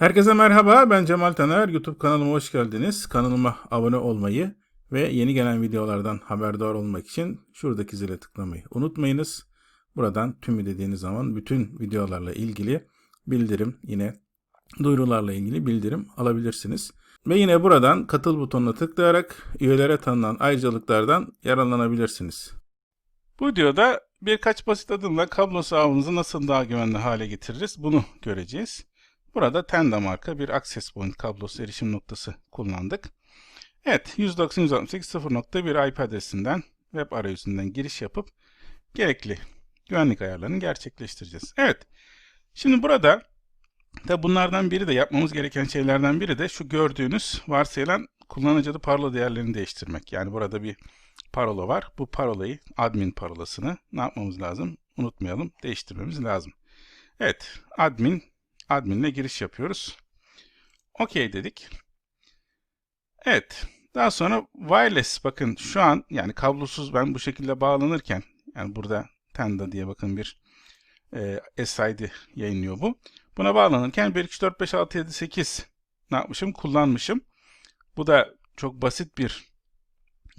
Herkese merhaba, ben Cemal Taner. YouTube kanalıma hoş geldiniz. Kanalıma abone olmayı ve yeni gelen videolardan haberdar olmak için şuradaki zile tıklamayı unutmayınız. Buradan tümü dediğiniz zaman bütün videolarla ilgili bildirim, yine duyurularla ilgili bildirim alabilirsiniz. Ve yine buradan katıl butonuna tıklayarak üyelere tanınan ayrıcalıklardan yararlanabilirsiniz. Bu videoda birkaç basit adımla kablosuz ağımızı nasıl daha güvenli hale getiririz bunu göreceğiz. Burada Tenda marka bir access point kablosuz erişim noktası kullandık. Evet 190.168.0.1 IP adresinden web arayüzünden giriş yapıp gerekli güvenlik ayarlarını gerçekleştireceğiz. Evet şimdi burada da bunlardan biri de yapmamız gereken şeylerden biri de şu gördüğünüz varsayılan kullanıcı adı parola değerlerini değiştirmek. Yani burada bir parola var. Bu parolayı admin parolasını ne yapmamız lazım? Unutmayalım değiştirmemiz lazım. Evet admin adminle giriş yapıyoruz. OK dedik. Evet. Daha sonra wireless bakın şu an yani kablosuz ben bu şekilde bağlanırken yani burada Tenda diye bakın bir e, SID yayınlıyor bu. Buna bağlanırken 1, 2, 3, 4, 5, 6, 7, 8 ne yapmışım? Kullanmışım. Bu da çok basit bir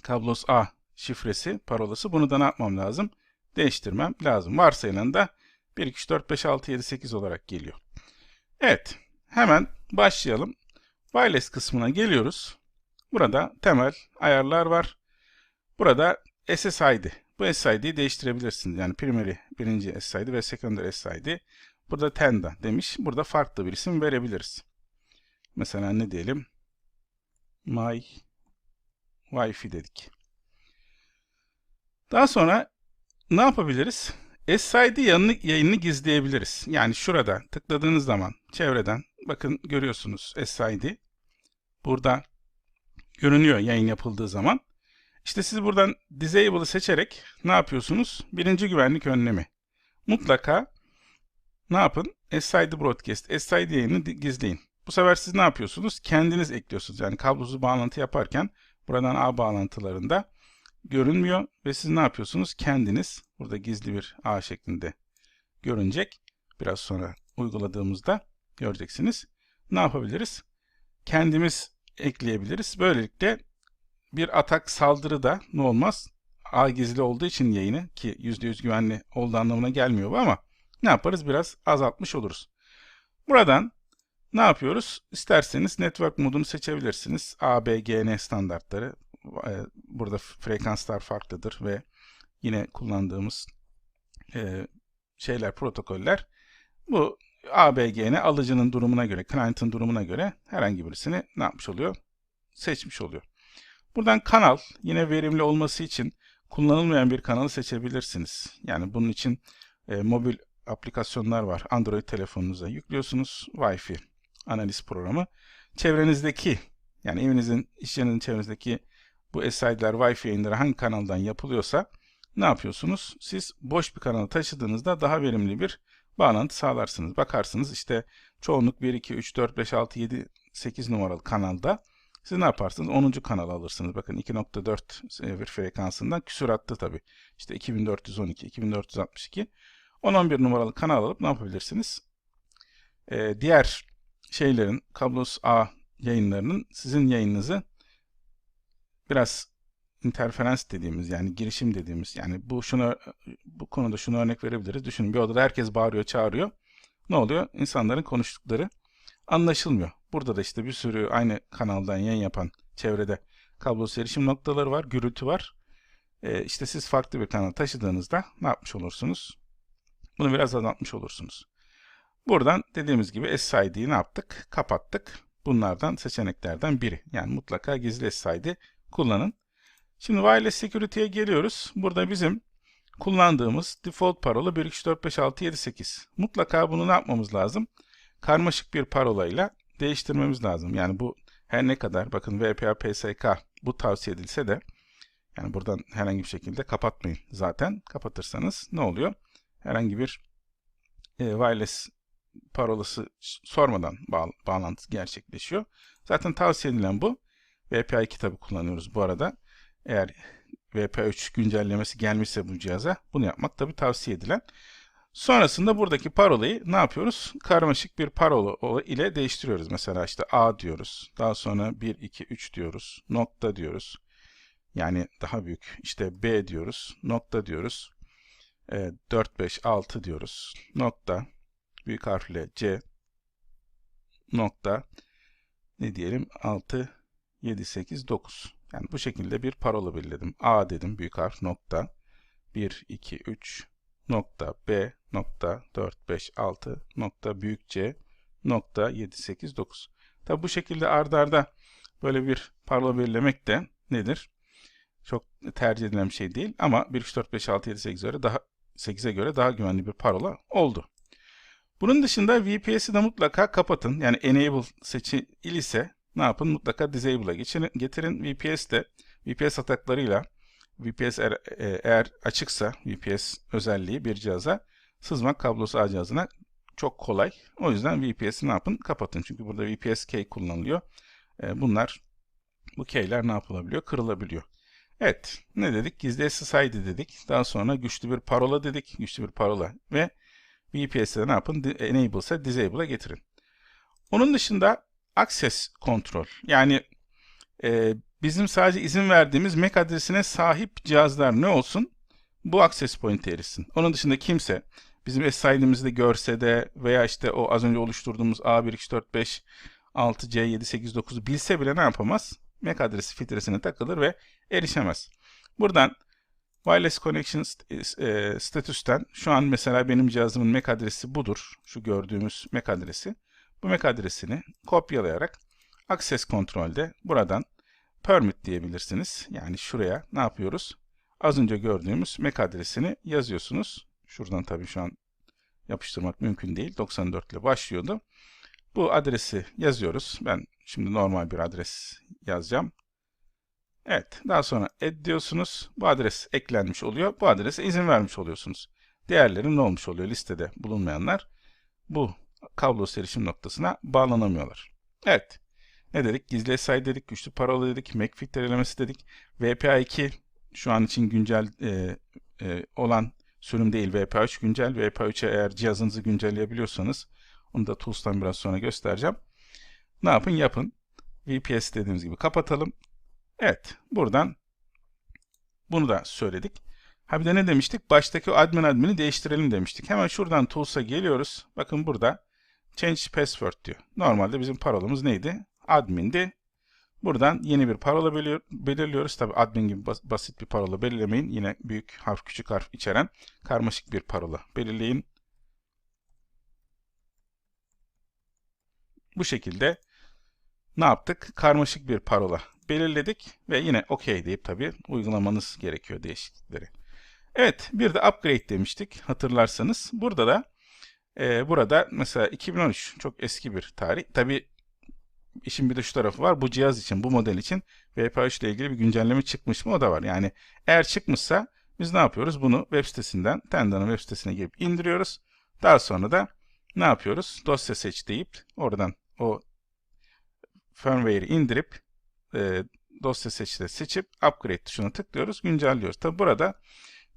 kablos A şifresi, parolası. Bunu da ne yapmam lazım? Değiştirmem lazım. Varsayılan da 1, 2, 3, 4, 5, 6, 7, 8 olarak geliyor. Evet, hemen başlayalım. Wireless kısmına geliyoruz. Burada temel ayarlar var. Burada SSID. Bu SSID'yi değiştirebilirsiniz. Yani primary birinci SSID ve secondary SSID. Burada Tenda demiş. Burada farklı bir isim verebiliriz. Mesela ne diyelim? My Wi-Fi dedik. Daha sonra ne yapabiliriz? SSID yanını, yayını gizleyebiliriz. Yani şurada tıkladığınız zaman çevreden bakın görüyorsunuz SSID. Burada görünüyor yayın yapıldığı zaman. İşte siz buradan Disable'ı seçerek ne yapıyorsunuz? Birinci güvenlik önlemi. Mutlaka ne yapın? SSID Broadcast, SSID yayını gizleyin. Bu sefer siz ne yapıyorsunuz? Kendiniz ekliyorsunuz. Yani kablosuz bağlantı yaparken buradan ağ bağlantılarında görünmüyor ve siz ne yapıyorsunuz? Kendiniz burada gizli bir ağ şeklinde görünecek. Biraz sonra uyguladığımızda göreceksiniz. Ne yapabiliriz? Kendimiz ekleyebiliriz. Böylelikle bir atak saldırı da ne olmaz? ağ gizli olduğu için yayını ki %100 güvenli olduğu anlamına gelmiyor bu ama ne yaparız? Biraz azaltmış oluruz. Buradan ne yapıyoruz? İsterseniz network modunu seçebilirsiniz. ABGN standartları burada frekanslar farklıdır ve yine kullandığımız e, şeyler, protokoller bu ABGN alıcının durumuna göre, client'ın durumuna göre herhangi birisini ne yapmış oluyor? Seçmiş oluyor. Buradan kanal, yine verimli olması için kullanılmayan bir kanalı seçebilirsiniz. Yani bunun için e, mobil aplikasyonlar var. Android telefonunuza yüklüyorsunuz. Wi-Fi analiz programı. Çevrenizdeki, yani evinizin, iş yerinizin çevrenizdeki bu SID'ler, Wi-Fi yayınları hangi kanaldan yapılıyorsa ne yapıyorsunuz? Siz boş bir kanalı taşıdığınızda daha verimli bir bağlantı sağlarsınız. Bakarsınız işte çoğunluk 1, 2, 3, 4, 5, 6, 7, 8 numaralı kanalda siz ne yaparsınız? 10. kanal alırsınız. Bakın 2.4 bir frekansından küsurattı tabi. İşte 2412, 2462. 10-11 numaralı kanal alıp ne yapabilirsiniz? Ee, diğer şeylerin, kablosuz A yayınlarının sizin yayınınızı biraz interferans dediğimiz yani girişim dediğimiz yani bu şunu bu konuda şunu örnek verebiliriz. Düşünün bir odada herkes bağırıyor, çağırıyor. Ne oluyor? İnsanların konuştukları anlaşılmıyor. Burada da işte bir sürü aynı kanaldan yayın yapan çevrede kablosuz erişim noktaları var, gürültü var. Ee, işte siz farklı bir kanal taşıdığınızda ne yapmış olursunuz? Bunu biraz azaltmış olursunuz. Buradan dediğimiz gibi SSID'yi ne yaptık? Kapattık. Bunlardan seçeneklerden biri. Yani mutlaka gizli SSID kullanın. Şimdi Wireless Security'ye geliyoruz. Burada bizim kullandığımız default parola 1, 2, 3, 4, 5, 6, 7, 8. Mutlaka bunu ne yapmamız lazım? Karmaşık bir parolayla değiştirmemiz lazım. Yani bu her ne kadar bakın VPA PSK bu tavsiye edilse de yani buradan herhangi bir şekilde kapatmayın zaten. Kapatırsanız ne oluyor? Herhangi bir e, wireless parolası sormadan bağ bağlantı gerçekleşiyor. Zaten tavsiye edilen bu. VPA2 tabi kullanıyoruz bu arada. Eğer VPA3 güncellemesi gelmişse bu cihaza bunu yapmak tabi tavsiye edilen. Sonrasında buradaki parolayı ne yapıyoruz? Karmaşık bir parola ile değiştiriyoruz. Mesela işte A diyoruz. Daha sonra 1, 2, 3 diyoruz. Nokta diyoruz. Yani daha büyük. İşte B diyoruz. Nokta diyoruz. E, 4, 5, 6 diyoruz. Nokta. Büyük harfle C. Nokta. Ne diyelim? 6, 7, 8, 9. Yani bu şekilde bir parola belirledim. A dedim. Büyük harf nokta. 1, 2, 3, nokta B nokta 4, 5, 6 nokta büyük C nokta 7, 8, 9. Tabi bu şekilde ardarda arda böyle bir parola belirlemek de nedir? Çok tercih edilen bir şey değil ama 1, 2, 4, 5, 6, 7, 8 göre daha 8'e göre daha güvenli bir parola oldu. Bunun dışında VPS'i de mutlaka kapatın. Yani enable seçili ise ne yapın? Mutlaka disable'a getirin. VPS de VPS ataklarıyla VPS eğer, e, eğer açıksa VPS özelliği bir cihaza sızmak kablosu ağ cihazına çok kolay. O yüzden VPS'i ne yapın? Kapatın. Çünkü burada VPS key kullanılıyor. E, bunlar bu keyler ne yapılabiliyor? Kırılabiliyor. Evet. Ne dedik? Gizli SSID dedik. Daha sonra güçlü bir parola dedik. Güçlü bir parola ve VPS'de ne yapın? Enable ise disable'a getirin. Onun dışında access control yani e, bizim sadece izin verdiğimiz MAC adresine sahip cihazlar ne olsun? Bu access point'e erişsin. Onun dışında kimse bizim SSID'imizi de görse de veya işte o az önce oluşturduğumuz A1, 2, 4, 5, 6, C, 7, 8, 9 bilse bile ne yapamaz? MAC adresi filtresine takılır ve erişemez. Buradan Wireless Connection e, statüsten şu an mesela benim cihazımın MAC adresi budur. Şu gördüğümüz MAC adresi. Bu MAC adresini kopyalayarak Access Control'de buradan permit diyebilirsiniz. Yani şuraya ne yapıyoruz? Az önce gördüğümüz MAC adresini yazıyorsunuz. Şuradan tabii şu an yapıştırmak mümkün değil. 94 ile başlıyordu. Bu adresi yazıyoruz. Ben şimdi normal bir adres yazacağım. Evet, daha sonra add diyorsunuz. Bu adres eklenmiş oluyor. Bu adrese izin vermiş oluyorsunuz. Diğerleri ne olmuş oluyor listede bulunmayanlar? Bu kablosuz erişim noktasına bağlanamıyorlar. Evet. Ne dedik? Gizli SSID dedik, güçlü parola dedik, MAC filtrelemesi dedik. VPA2 şu an için güncel e, e, olan sürüm değil. VPA3 güncel. VPA3'e eğer cihazınızı güncelleyebiliyorsanız onu da Tools'tan biraz sonra göstereceğim. Ne yapın? Yapın. VPS dediğimiz gibi kapatalım. Evet. Buradan bunu da söyledik. Ha bir de ne demiştik? Baştaki o admin admini değiştirelim demiştik. Hemen şuradan Tools'a geliyoruz. Bakın burada Change Password diyor. Normalde bizim parolamız neydi? Admin'di. Buradan yeni bir parola belirliyoruz. Tabi admin gibi basit bir parola belirlemeyin. Yine büyük harf küçük harf içeren karmaşık bir parola belirleyin. Bu şekilde ne yaptık? Karmaşık bir parola belirledik ve yine OK deyip tabi uygulamanız gerekiyor değişiklikleri. Evet bir de upgrade demiştik hatırlarsanız. Burada da e, burada mesela 2013 çok eski bir tarih. Tabi işin bir de şu tarafı var. Bu cihaz için, bu model için VPA3 ile ilgili bir güncelleme çıkmış mı o da var. Yani eğer çıkmışsa biz ne yapıyoruz? Bunu web sitesinden, Tendan'ın web sitesine girip indiriyoruz. Daha sonra da ne yapıyoruz? Dosya seç deyip oradan o firmware'i indirip e, dosya seçte seçip upgrade tuşuna tıklıyoruz, güncelliyoruz. Tabi burada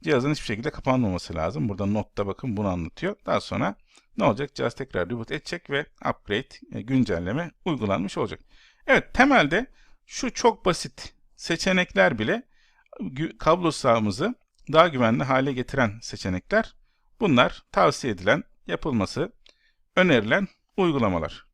cihazın hiçbir şekilde kapanmaması lazım. Burada notta bakın bunu anlatıyor. Daha sonra ne olacak? Cihaz tekrar reboot edecek ve upgrade, e, güncelleme uygulanmış olacak. Evet temelde şu çok basit seçenekler bile kablo sağımızı daha güvenli hale getiren seçenekler. Bunlar tavsiye edilen, yapılması önerilen uygulamalar.